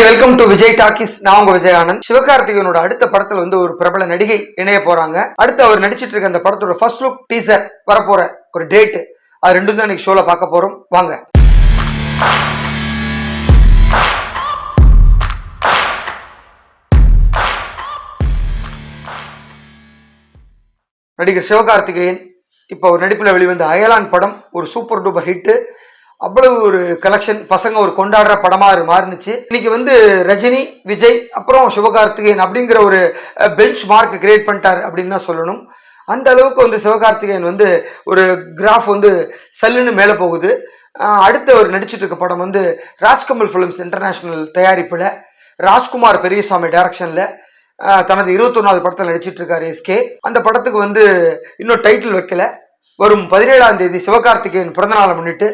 Hi welcome to Vijay talkies நான் உங்க விஜய் ஆனந்த். சிவகார்த்திகனோட அடுத்த படத்துல வந்து ஒரு பிரபல நடிகை இணைய போறாங்க. அடுத்து அவர் நடிச்சிட்டு இருக்க அந்த படத்தோட ஃபர்ஸ்ட் லுக் டீசர் வரப்போற ஒரு டேட் அது ரெண்டும் தான் இன்னைக்கு ஷோல பார்க்க போறோம். வாங்க. நடிகர் சிவகார்த்திகேயன் இப்போ ஒரு நடிப்பில் வெளிவந்த அயலான் படம் ஒரு சூப்பர் டூப்பர் ஹிட்டு அவ்வளவு ஒரு கலெக்ஷன் பசங்க ஒரு கொண்டாடுற படமா அது மாறுனுச்சு. இன்னைக்கு வந்து ரஜினி விஜய் அப்புறம் சிவகார்த்திகேயன் அப்படிங்கிற ஒரு பெஞ்ச் மார்க் கிரியேட் பண்ணிட்டார் அப்படின்னு தான் சொல்லணும். அந்த அளவுக்கு வந்து சிவகார்த்திகேயன் வந்து ஒரு கிராஃப் வந்து சல்லுன்னு மேலே போகுது. அடுத்த ஒரு நடிச்சிட்டு இருக்க படம் வந்து ராஜ்கமல் ஃபிலிம்ஸ் இன்டர்நேஷனல் தயாரிப்பில் ராஜ்குமார் பெரியசாமி டைரக்ஷனில் தனது இருபத்தொன்னாவது படத்தில் நடிச்சிட்டு இருக்காரு எஸ்கே அந்த படத்துக்கு வந்து இன்னும் டைட்டில் வைக்கல. வரும் பதினேழாம் தேதி சிவகார்த்திகேயன் பிறந்தநாளை முன்னிட்டு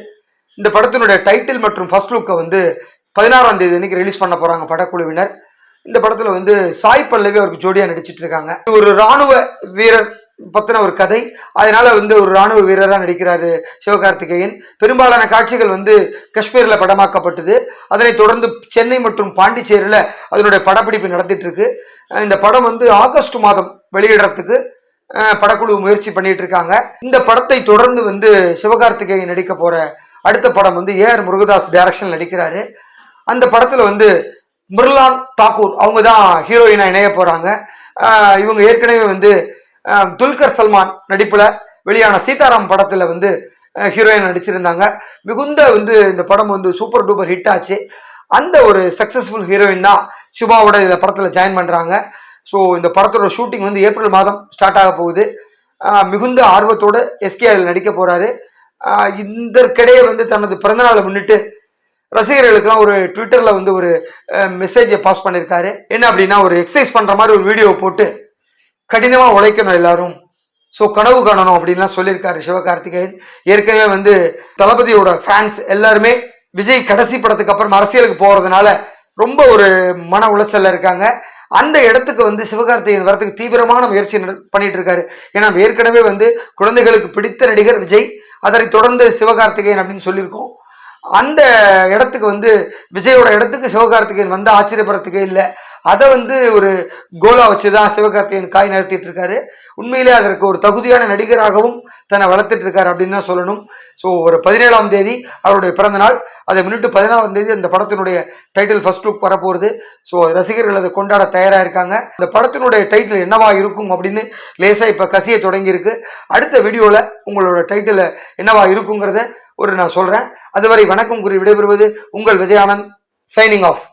இந்த படத்தினுடைய டைட்டில் மற்றும் ஃபர்ஸ்ட் லுக்கை வந்து பதினாறாம் தேதி அன்னைக்கு ரிலீஸ் பண்ண போறாங்க படக்குழுவினர். இந்த படத்துல வந்து சாய் பல்லவி அவருக்கு ஜோடியா நடிச்சிட்டு இருக்காங்க. ஒரு ராணுவ வீரர் பத்தின ஒரு கதை. அதனால வந்து ஒரு ராணுவ வீரராக நடிக்கிறாரு சிவகார்த்திகேயன். பெரும்பாலான காட்சிகள் வந்து காஷ்மீர்ல படமாக்கப்பட்டது. அதனை தொடர்ந்து சென்னை மற்றும் பாண்டிச்சேரியில அதனுடைய படப்பிடிப்பு நடத்திட்டு இருக்கு. இந்த படம் வந்து ஆகஸ்ட் மாதம் வெளியிடறதுக்கு படக்குழு முயற்சி பண்ணிட்டு இருக்காங்க. இந்த படத்தை தொடர்ந்து வந்து சிவகார்த்திகேயன் நடிக்க போற அடுத்த படம் வந்து ஏஆர் முருகதாஸ் டைரக்ஷன் நடிக்கிறாரு. அந்த படத்துல வந்து மிர்லான் தாக்கூர் அவங்க தான் ஹீரோயினா இணைய போறாங்க இவங்க ஏற்கனவே வந்து துல்கர் சல்மான் நடிப்புல வெளியான சீதாராம் படத்துல வந்து ஹீரோயின் நடிச்சிருந்தாங்க. மிகுந்த வந்து இந்த படம் வந்து சூப்பர் டூப்பர் ஹிட் ஆச்சு. அந்த ஒரு சக்சஸ்ஃபுல் ஹீரோயின் தான் சுபாவோட இதில் படத்தில் ஜாயின் பண்ணுறாங்க ஸோ இந்த படத்தோட ஷூட்டிங் வந்து ஏப்ரல் மாதம் ஸ்டார்ட் ஆக போகுது. மிகுந்த ஆர்வத்தோடு எஸ்கே அதில் நடிக்க போகிறாரு இதற்கிடையே வந்து தனது பிறந்தநாளை முன்னிட்டு ரசிகர்களுக்கெல்லாம் ஒரு ட்விட்டரில் வந்து ஒரு மெசேஜை பாஸ் பண்ணியிருக்காரு. என்ன அப்படின்னா ஒரு எக்ஸசைஸ் பண்ணுற மாதிரி ஒரு வீடியோ போட்டு கடினமாக உழைக்கணும் எல்லாரும். ஸோ கனவு காணணும் அப்படின்லாம் சொல்லியிருக்காரு சிவகார்த்திகேயன். ஏற்கனவே வந்து தளபதியோட ஃபேன்ஸ் எல்லாருமே விஜய் கடைசி படத்துக்கு அப்புறம் அரசியலுக்கு போகிறதுனால ரொம்ப ஒரு மன உளைச்சலில் இருக்காங்க. அந்த இடத்துக்கு வந்து சிவகார்த்திகேயன் வரத்துக்கு தீவிரமான முயற்சி பண்ணிட்டு இருக்காரு. ஏன்னா ஏற்கனவே வந்து குழந்தைகளுக்கு பிடித்த நடிகர் விஜய் அதனை தொடர்ந்து சிவகார்த்திகேயன் அப்படின்னு சொல்லியிருக்கோம். அந்த இடத்துக்கு வந்து விஜயோட இடத்துக்கு சிவகார்த்திகேயன் வந்து ஆச்சரியப்படுறதுக்கே இல்லை. அதை வந்து ஒரு கோலா வச்சு தான் சிவகார்த்திகேயன் காய் நடத்திட்டு இருக்காரு. உண்மையிலே அதற்கு ஒரு தகுதியான நடிகராகவும் தன்னை வளர்த்துட்டு இருக்காரு அப்படின்னு தான் சொல்லணும். ஸோ ஒரு பதினேழாம் தேதி அவருடைய பிறந்த நாள். அதை முன்னிட்டு பதினாறாம் தேதி அந்த படத்தினுடைய டைட்டில் ஃபர்ஸ்ட் லுக் வரப்போகுது. ஸோ ரசிகர்கள் அதை கொண்டாட தயாராக இருக்காங்க. அந்த படத்தினுடைய டைட்டில் என்னவா இருக்கும் அப்படின்னு லேசாக இப்போ கசிய தொடங்கியிருக்கு. அடுத்த வீடியோவில் உங்களோட டைட்டில் என்னவா இருக்குங்கிறத ஒரு நான் சொல்கிறேன் அதுவரை வணக்கம் கூறி விடைபெறுவது உங்கள் விஜயானந்த் சைனிங் ஆஃப்